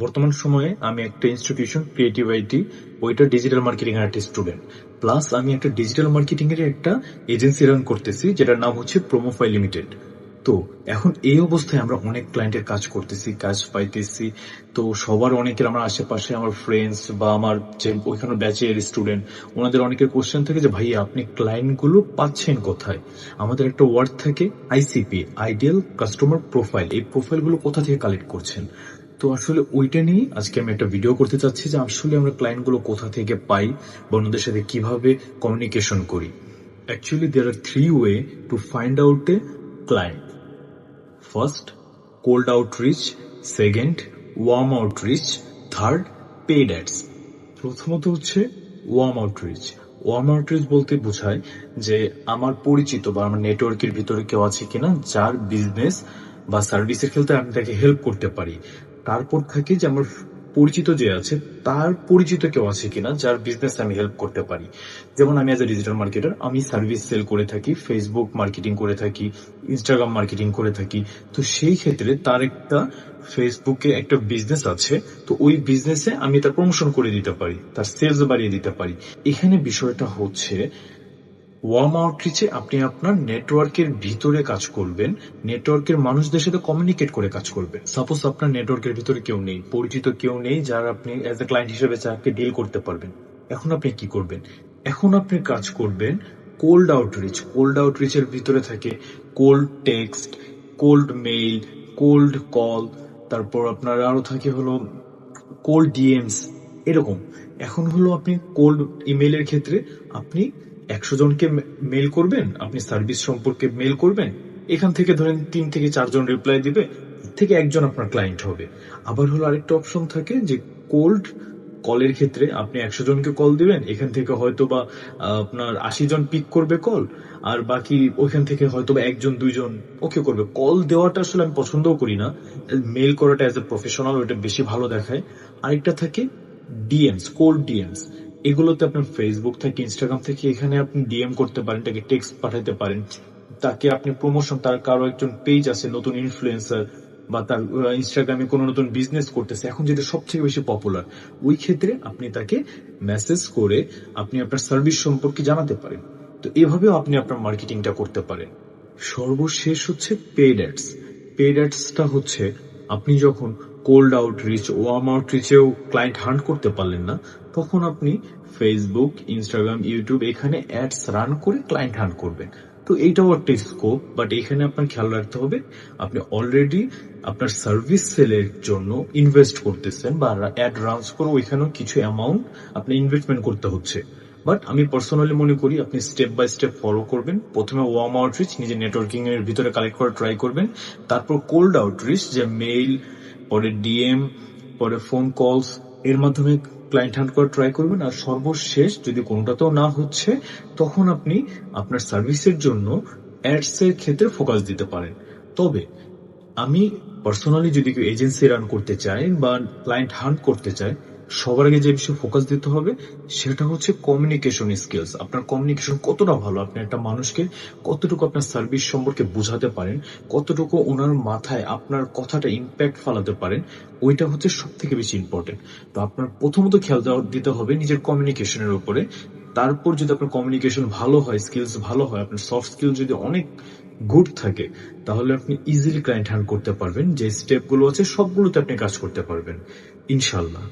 বর্তমান সময়ে আমি একটা ইনস্টিটিউশন ক্রিয়েটিভ আইটি ওইটা ডিজিটাল মার্কেটিং এর একটা স্টুডেন্ট প্লাস আমি একটা ডিজিটাল মার্কেটিং এর একটা এজেন্সি রান করতেছি, যেটার নাম হচ্ছে প্রোমোফাই লিমিটেড তো, এখন এই অবস্থায় আমরা অনেক ক্লায়েন্টের কাজ করতেছি, কাজ পাইতেছি। তো, সবার অনেকের আমার আশেপাশে আমার ফ্রেন্ডস বা আমার যে ওইখানে ব্যাচের স্টুডেন্ট ওনাদের অনেকের কোশ্চেন থাকে যে ভাই আপনি ক্লায়েন্টগুলো পাচ্ছেন কোথায়? আমাদের একটা ওয়ার্ড থাকে আইসিপি আইডিয়াল কাস্টমার প্রোফাইল এই প্রোফাইলগুলো কোথা থেকে কালেক্ট করছেন? তো আসলে ওইটা নিয়ে আজকে আমি একটা ভিডিও করতে চাচ্ছি যে আসলে আমরা ক্লায়েন্টগুলো কোথা থেকে পাই বা ওনাদের সাথে কীভাবে কমিউনিকেশন করি। Actually there are three way to find out a client first cold outreach second warm outreach third paid ads প্রথমত হচ্ছে warm outreach warm out outreach বলতে বোঝায় যে আমার পরিচিত বা আমার নেটওয়ার্কের ভিতরে কেউ আছে কিনা, যার বিজনেস বা সার্ভিসের ক্ষেত্রে আমি তাকে হেল্প করতে পারি। তারপর থাকে যে আমার পরিচিত যে আছে, তার পরিচিত কেউ আছে কিনা, যার বিজনেস আমি হেল্প করতে পারি। যেমন আমি অ্যাজ এ ডিজিটাল মার্কেটার আমি সার্ভিস সেল করে থাকি ফেসবুক মার্কেটিং করে থাকি ইনস্টাগ্রাম মার্কেটিং করে থাকি। তো সেই ক্ষেত্রে তার একটা ফেসবুকে একটা বিজনেস আছে, তো ওই বিজনেসে আমি তার প্রমোশন করে দিতে পারি, তার সেলস বাড়িয়ে দিতে পারি। এখানে বিষয়টা হচ্ছে ওয়ার্ম আউটরিচে আপনি আপনার নেটওয়ার্কের ভিতরে কাজ করবেন নেটওয়ার্কের মানুষদের সাথে কমিউনিকেট করে কাজ করবেন। সাপোজ আপনার নেটওয়ার্কের ভিতরে কেউ নেই, পরিচিত কেউ নেই যার আপনি অ্যাজ এ ক্লায়েন্ট হিসেবে যাকে ডিল করতে পারবেন। এখন আপনি কি করবেন? এখন আপনি কাজ করবেন কোল্ড আউটরিচ কোল্ড আউটরিচের ভিতরে থাকে cold text cold mail cold call তারপর আপনার আরও থাকে হলো কোল্ড ডিএমস এরকম। এখন হলো আপনি কোল্ড ইমেইলের ক্ষেত্রে আপনি একশো জনকে মেল করবেন, আপনি সার্ভিস সম্পর্কে মেল করবেন, এখান থেকে ধরেন তিন থেকে চারজন রিপ্লাই দিবে থেকে একজন আপনার ক্লায়েন্ট হবে। আবার হলো আরেকটা অপশন থাকে যে কোল্ড কলের ক্ষেত্রে আপনি একশো জনকে কল দিবেন, এখান থেকে হয়তো বা আপনার আশি জন পিক করবে কল আর বাকি ওইখান থেকে হয়তো বা একজন, দুইজন ওকে করবে। কল দেওয়াটা আসলে আমি পছন্দও করি না মেল করাটা অ্যাজ এ প্রফেশনাল ওইটা বেশি ভালো দেখায়। আরেকটা থাকে ডিএমস কোল্ড ডিএমস এগুলোতে আপনার ফেসবুক থেকে ইনস্টাগ্রাম থেকে এখানে আপনি ডিএম করতে পারেন, তাকে টেক্সট পাঠাতে পারেন। তাকে আপনি প্রমোশন তার কারও একজন পেজ আছে, নতুন ইনফ্লুয়েন্সার বা তার ইনস্টাগ্রামে কোনো নতুন বিজনেস করতেছে, এখন যেটা সবথেকে বেশি পপুলার ওই ক্ষেত্রে আপনি তাকে মেসেজ করে আপনি আপনার সার্ভিস সম্পর্কে জানাতে পারেন। তো এভাবেও আপনি আপনার মার্কেটিংটা করতে পারেন। সর্বশেষ হচ্ছে পেড অ্যাডস পেড অ্যাডসটা হচ্ছে, আপনি যখন কোল্ড আউটরিচ ওয়ার্ম আউটরিচেও ক্লায়েন্ট হান্ট করতে পারলেন না তখন আপনি ফেসবুক ইনস্টাগ্রাম ইউটিউব এখানে অ্যাডস রান করে ক্লায়েন্ট হান্ট করবেন। তো এইটাও একটা স্কোপ বাট এখানে আপনার খেয়াল রাখতে হবে, আপনি অলরেডি আপনার সার্ভিস সেলের জন্য ইনভেস্ট করতেছেন বা অ্যাড রান্স করে ওইখানেও কিছু অ্যামাউন্ট আপনি ইনভেস্টমেন্ট করতে হচ্ছে। বাট আমি পার্সোনালি মনে করি আপনি স্টেপ বাই স্টেপ ফলো করবেন। প্রথমে ওয়ার্ম আউটরিচ নিজের নেটওয়ার্কিং এর ভিতরে কালেক্ট করা ট্রাই করবেন। তারপর কোল্ড আউটরিচ যে মেইল পরে ডিএম পরে ফোন কলস এর মাধ্যমে ক্লায়েন্ট হান্ট করা ট্রাই করবেন। আর সর্বশেষ যদি কোনোটাতেও না হচ্ছে, তখন আপনি আপনার সার্ভিসের জন্য অ্যাডস এর ক্ষেত্রে ফোকাস দিতে পারেন। তবে আমি পার্সোনালি যদি কেউ এজেন্সি রান করতে চায় বা ক্লায়েন্ট হান্ট করতে চায় সবার আগে যে বিষয়ে ফোকাস দিতে হবে, সেটা হচ্ছে কমিউনিকেশন স্কিলস আপনার কমিউনিকেশন কতটা ভালো? আপনি একটা মানুষকে কতটুকু আপনার সার্ভিস সম্পর্কে বোঝাতে পারেন, কতটুকু ওনার মাথায় আপনার কথাটা ইম্প্যাক্ট ফালাতে পারেন, ওইটা হচ্ছে সব থেকে বেশি ইম্পর্টেন্ট তো আপনার প্রথমত খেয়াল দিতে হবে নিজের কমিউনিকেশনের উপরে। তারপর যদি আপনার কমিউনিকেশন ভালো হয় স্কিলস ভালো হয়, আপনার সফট স্কিল যদি অনেক গুড থাকে, তাহলে আপনি ইজিলি ক্লায়েন্ট হ্যান্ড করতে পারবেন। যে স্টেপগুলো আছে, সবগুলোতে আপনি কাজ করতে পারবেন। ইনশাল্লাহ